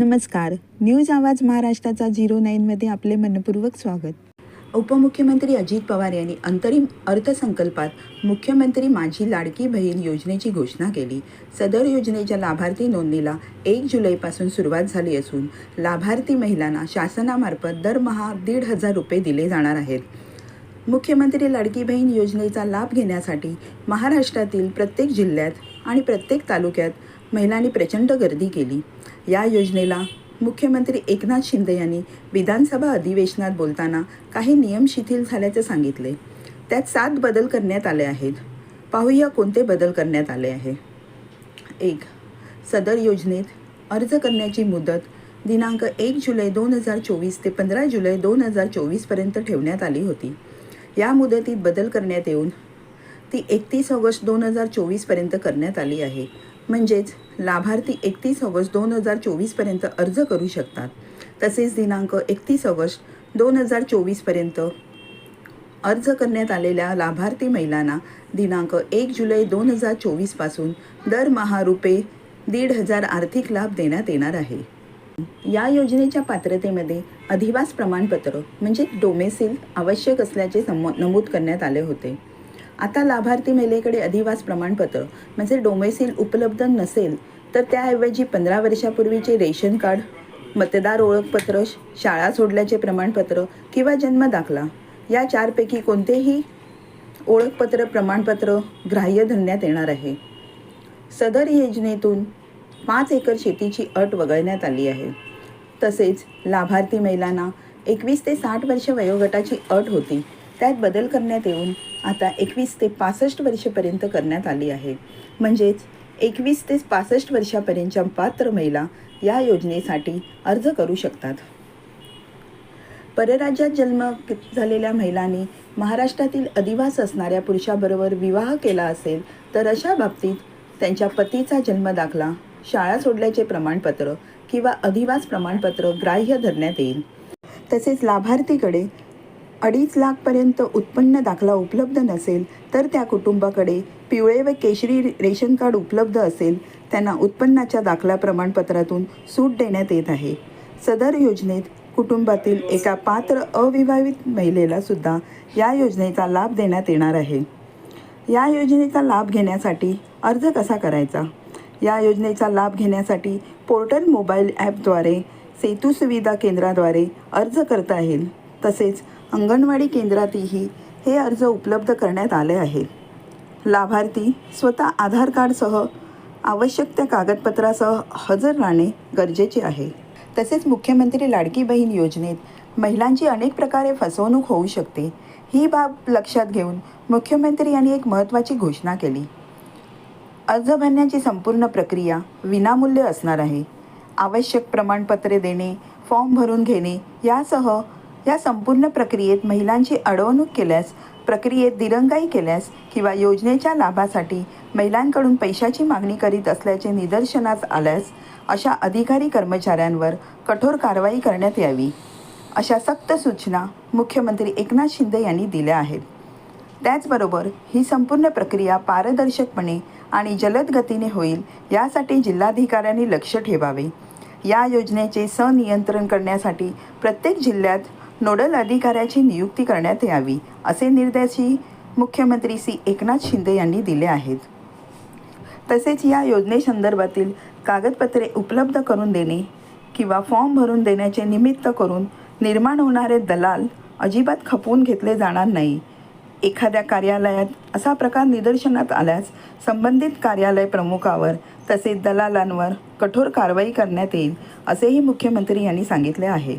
नमस्कार. न्यूज आवाज महाराष्ट्राचा झिरो नाईनमध्ये आपले मनपूर्वक स्वागत. उपमुख्यमंत्री अजित पवार यांनी अंतरिम अर्थसंकल्पात मुख्यमंत्री माझी लाडकी बहीण योजनेची घोषणा केली. सदर योजनेच्या लाभार्थी नोंदणीला एक जुलैपासून सुरुवात झाली असून लाभार्थी महिलांना शासनामार्फत दरमहा दीड हजार रुपये दिले जाणार आहेत. मुख्यमंत्री लाडकी बहीण योजनेचा लाभ घेण्यासाठी महाराष्ट्रातील प्रत्येक जिल्ह्यात आणि प्रत्येक तालुक्यात महिलांनी प्रचंड गर्दी केली. या योजनेला मुख्यमंत्री एकनाथ शिंदे यांनी विधानसभा अधिवेशनात बोलताना काही नियम शिथिल झाल्याचे सांगितले. त्यात सात बदल करण्यात आले आहेत. पाहूया कोणते बदल करण्यात आले आहे. एक सदर योजनेत अर्ज करण्याची मुदत दिनांक एक जुलै दोन हजार चोवीस ते पंधरा जुलै दोन हजार चोवीसपर्यंत ठेवण्यात आली होती. या मुदतीत बदल करण्यात येऊन ती एकतीस ऑगस्ट दोन हजार चोवीसपर्यंत करण्यात आली आहे. म्हणजेच लाभार्थी एकतीस ऑगस्ट दोन हजार चोवीसपर्यंत अर्ज करू शकतात. तसेच दिनांक एकतीस ऑगस्ट दोन हजार चोवीसपर्यंत अर्ज करण्यात आलेल्या लाभार्थी महिलांना दिनांक एक जुलै दोन हजार चोवीसपासून दरमहा रुपये दीड हजार आर्थिक लाभ देण्यात येणार आहे. या योजनेच्या पात्रतेमध्ये अधिवास प्रमाणपत्र म्हणजे डोमेसिल आवश्यक असल्याचे सम नमूद करण्यात आले होते. आता लाभार्थी महिलेकडे अधिवास प्रमाणपत्र म्हणजे डोमेसिल उपलब्ध नसेल तर त्याऐवजी पंधरा वर्षापूर्वीचे रेशन कार्ड मतदार ओळखपत्र शाळा सोडल्याचे प्रमाणपत्र किंवा जन्म दाखला या चारपैकी कोणतेही ओळखपत्र प्रमाणपत्र ग्राह्य धरण्यात येणार आहे. सदर योजनेतून पाच एकर शेतीची अट वगळण्यात आली आहे. तसेच लाभार्थी महिलांना एकवीस ते साठ वर्ष वयोगटाची अट होती. त्यात बदल करण्यात येऊन आता एकवीस ते पासष्ट वर्षापर्यंत करण्यात आली आहे. म्हणजेच एकवीस ते पासष्ट वर्षापर्यंतच्या पात्र महिला या योजनेसाठी अर्ज करू शकतात. परराज्यात जन्म झालेल्या महिलांनी महाराष्ट्रातील अधिवास असणाऱ्या पुरुषाबरोबर विवाह केला असेल तर अशा बाबतीत त्यांच्या पतीचा जन्म दाखला शाळा सोडल्याचे प्रमाणपत्र किंवा अधिवास प्रमाणपत्र ग्राह्य धरण्यात येईल. तसेच लाभार्थीकडे अडीच लाखपर्यंत उत्पन्न दाखला उपलब्ध नसेल तर त्या कुटुंबाकडे पिवळे व केशरी रेशन कार्ड उपलब्ध असेल त्यांना उत्पन्नाच्या दाखला प्रमाणपत्रातून सूट देण्यात येत आहे. सदर योजनेत कुटुंबातील एका पात्र अविवाहित महिलेला सुद्धा या योजनेचा लाभ देण्यात येणार आहे. या योजनेचा लाभ घेण्यासाठी अर्ज कसा करायचा? या योजनेचा लाभ घेण्यासाठी पोर्टल मोबाईल ॲपद्वारे सेतू सुविधा केंद्राद्वारे अर्ज करता येईल. तसेच अंगणवाडी केंद्रातही हे अर्ज उपलब्ध करण्यात आले आहे. लाभार्थी स्वतः आधार कार्डसह आवश्यक त्या कागदपत्रासह हजर राहणे गरजेचे आहे. तसेच मुख्यमंत्री लाडकी बहीण योजनेत महिलांची अनेक प्रकारे फसवणूक होऊ शकते ही बाब लक्षात घेऊन मुख्यमंत्री यांनी एक महत्त्वाची घोषणा केली. अर्ज भरण्याची संपूर्ण प्रक्रिया विनामूल्य असणार आहे. आवश्यक प्रमाणपत्रे देणे फॉर्म भरून घेणे यासह या संपूर्ण प्रक्रियेत महिलांची अडवणूक केल्यास प्रक्रियेत दिरंगाई केल्यास किंवा योजनेच्या लाभासाठी महिलांकडून पैशाची मागणी करीत असल्याचे निदर्शनास आल्यास अशा अधिकारी कर्मचाऱ्यांवर कठोर कारवाई करण्यात यावी अशा सक्त सूचना मुख्यमंत्री एकनाथ शिंदे यांनी दिल्या आहेत. त्याचबरोबर ही संपूर्ण प्रक्रिया पारदर्शकपणे आणि जलद गतीने होईल यासाठी जिल्हाधिकाऱ्यांनी लक्ष ठेवावे. या योजनेचे सनियंत्रण करण्यासाठी प्रत्येक जिल्ह्यात नोडल अधिकाऱ्याची नियुक्ती करण्यात यावी असे निर्देशही मुख्यमंत्री श्री एकनाथ शिंदे यांनी दिले आहेत. तसेच या योजनेसंदर्भातील कागदपत्रे उपलब्ध करून देणे किंवा फॉर्म भरून देण्याचे निमित्त करून निर्माण होणारे दलाल अजिबात खपवून घेतले जाणार नाही. एखाद्या कार्यालयात असा प्रकार निदर्शनात आल्यास संबंधित कार्यालय प्रमुखावर तसेच दलालांवर कठोर कारवाई करण्यात येईल असेही मुख्यमंत्री यांनी सांगितले आहे.